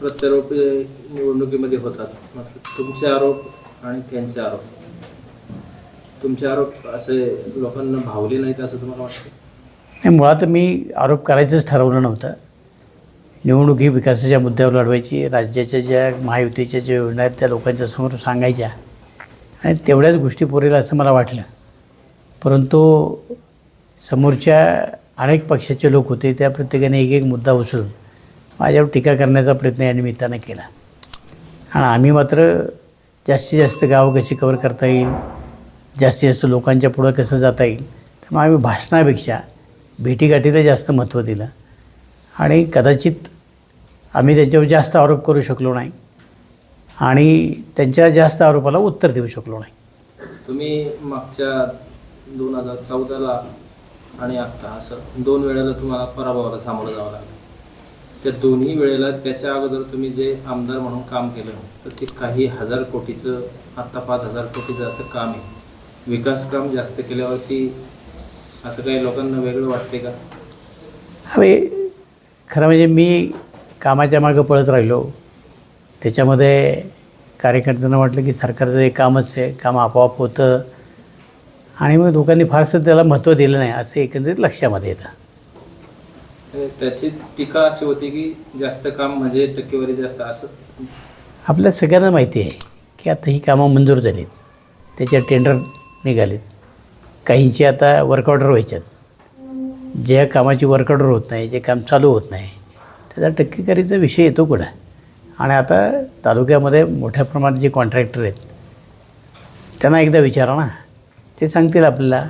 प्रत्यारोप निवडणुकीमध्ये होतात. मात्र तुमचे आरोप आणि त्यांचे आरोप. तुमचे आरोप असे लोकांना भावले नाहीत असं तुम्हाला वाटतं? नाही मुळात मी आरोप करायचंच ठरवलं नव्हतं. निवडणूक ही विकासाच्या मुद्द्यावर लढवायची राज्याच्या ज्या महायुतीच्या ज्या योजना आहेत त्या लोकांच्या समोर सांगायच्या. आणि तेवढ्याच गोष्टी पुरेल असं मला वाटलं. परंतु समोरच्या अनेक पक्षाचे लोक होते त्या प्रत्येकाने एक एक मुद्दा उचलून माझ्यावर टीका करण्याचा प्रयत्न या निमित्तानं केला. आणि आम्ही मात्र जास्तीत जास्त गावं कशी कवर करता येईल? जास्तीत जास्त लोकांच्या पुढं कसं जाता येईल? तर मग आम्ही भाषणापेक्षा भेटीगाठीला जास्त महत्त्व दिलं. आणि कदाचित आम्ही त्याच्यावर जास्त आरोप करू शकलो नाही. आणि त्यांच्या जास्त आरोपाला उत्तर देऊ शकलो नाही. तुम्ही मागच्या दोन हजार चौदाला आणि आत्ता असं दोन वेळेला तुम्हाला पराभवाला सामोरं जावं लागलं. त्या दोन्ही वेळेला त्याच्या अगोदर तुम्ही जे आमदार म्हणून काम केलं तर ते काही हजार कोटीचं आत्ता पाच हजार कोटीचं असं काम आहे. विकास काम जास्त केल्यावरती असं काही लोकांना वेगळं वाटते का? हवे खरं म्हणजे मी कामाच्या मागं पळत राहिलो. त्याच्यामध्ये कार्यकर्त्यांना वाटलं की सरकारचं हे कामच आहे काम आपोआप होतं. आणि मग लोकांनी फारसं त्याला महत्त्व दिलं नाही असं एकंदरीत लक्षामध्ये येतं. त्याची टीका अशी होती की जास्त काम म्हणजे टक्केवारी जास्त असं. आपल्या सगळ्यांना माहिती आहे की आता ही कामं मंजूर झालीत. त्याच्या टेंडर निघालेत. काहींची आता वर्क ऑर्डर व्हायच्यात. ज्या कामाची वर्क ऑर्डर होत नाही जे काम चालू होत नाही त्याचा टक्केवारीचा विषय येतो कुठं आणि आता तालुक्यामध्ये मोठ्या प्रमाणात जे कॉन्ट्रॅक्टर आहेत त्यांना एकदा विचारा ना. ते सांगतील आपल्याला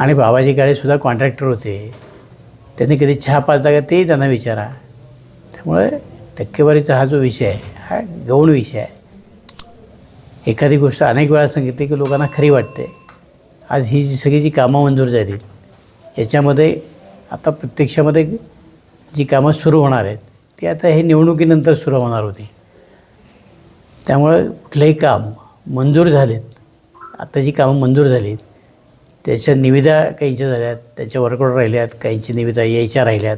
आणि बाबाजी काळेसुद्धा कॉन्ट्रॅक्टर होते. त्यांनी कधी चहा पाजला का तेही त्यांना विचारा. त्यामुळे टक्केवारीचा हा जो विषय आहे हा गौण विषय आहे. एखादी गोष्ट अनेक वेळा सांगितली की लोकांना खरी वाटते. आज ही जी सगळी जी कामं मंजूर झाली याच्यामध्ये आता प्रत्यक्षामध्ये जी कामं सुरू होणार आहेत ती आता हे निवडणुकीनंतर सुरू होणार होती. त्यामुळं कुठलंही काम मंजूर झालेत आता जी कामं मंजूर झालीत त्याच्या निविदा काहींच्या झाल्यात त्याच्या वर्कआउट राहिल्यात काहींची निविदा यायच्या राहिल्यात.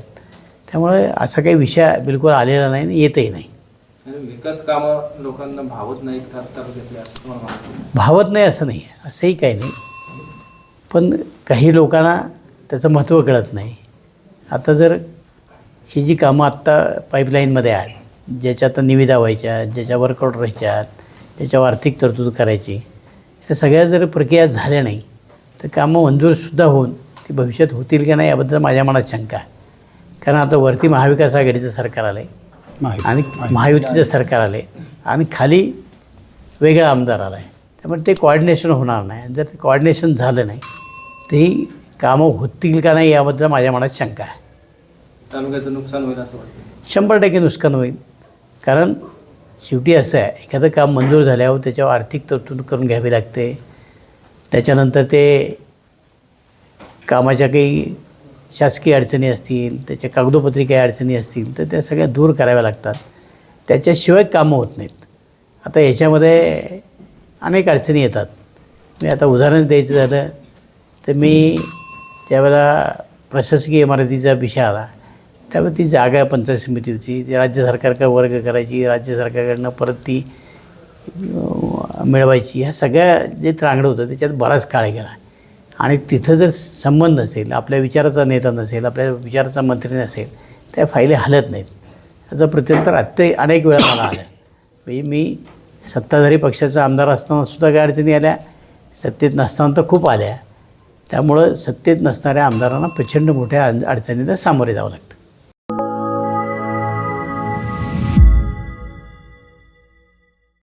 त्यामुळे असा काही विषय बिलकुल आलेला नाही आणि येतही नाही. विकास कामं लोकांना भावत नाहीत का भावत नाही असं नाही असंही काही नाही. पण काही लोकांना त्याचं महत्त्व कळत नाही. आता जर ही जी कामं आत्ता पाईपलाईनमध्ये आहेत ज्याच्यात निविदा व्हायच्या ज्याच्या वर्कआउट राहायच्यात ज्याच्यावर आर्थिक तरतूद करायची या सगळ्या जर प्रक्रिया झाल्या नाही तर कामं मंजूरसुद्धा होऊन ती भविष्यात होतील का नाही याबद्दल माझ्या मनात शंका आहे. कारण आता वरती महाविकास आघाडीचं सरकार आलं आहे आणि महायुतीचं सरकार आले आणि खाली वेगळा आमदार आला आहे त्यामुळे ते कॉर्डिनेशन होणार नाही. जर ते कॉर्डिनेशन झालं नाही तर ही कामं होतील का नाही याबद्दल माझ्या मनात शंका आहे. तालुक्याचं नुकसान होईल असं वाटतं. शंभर टक्के नुकसान होईल. कारण शेवटी असं आहे एखादं काम मंजूर झाल्यावर त्याच्यावर आर्थिक तरतूद करून घ्यावी लागते. त्याच्यानंतर ते कामाच्या काही शासकीय अडचणी असतील त्याच्या कागदोपत्री काही अडचणी असतील तर त्या सगळ्या दूर कराव्या लागतात. त्याच्याशिवाय कामं होत नाहीत. आता याच्यामध्ये अनेक अडचणी येतात. मी आता उदाहरण द्यायचं झालं तर मी ज्यावेळेला प्रशासकीय इमारतीचा विषय आला त्यावेळी ती जागा पंचायत समिती होती ती राज्य सरकारकडे वर्ग करायची राज्य सरकारकडनं परत ती मिळवायची. ह्या सगळ्या जे त्रांगडं होतं त्याच्यात बराच काळ गेला. आणि तिथं जर संबंध नसेल आपल्या विचाराचा नेता नसेल आपल्या विचाराचा मंत्री नसेल त्या फायली हलत नाहीत. याचा प्रत्युत्तर अत्य अनेक वेळा मला आलं. म्हणजे मी सत्ताधारी पक्षाचा आमदार असताना सुद्धा काही अडचणी आल्या सत्तेत नसताना तर खूप आल्या. त्यामुळं सत्तेत नसणाऱ्या आमदारांना प्रचंड मोठ्या अड- अडचणीला सामोरे जावं लागतं.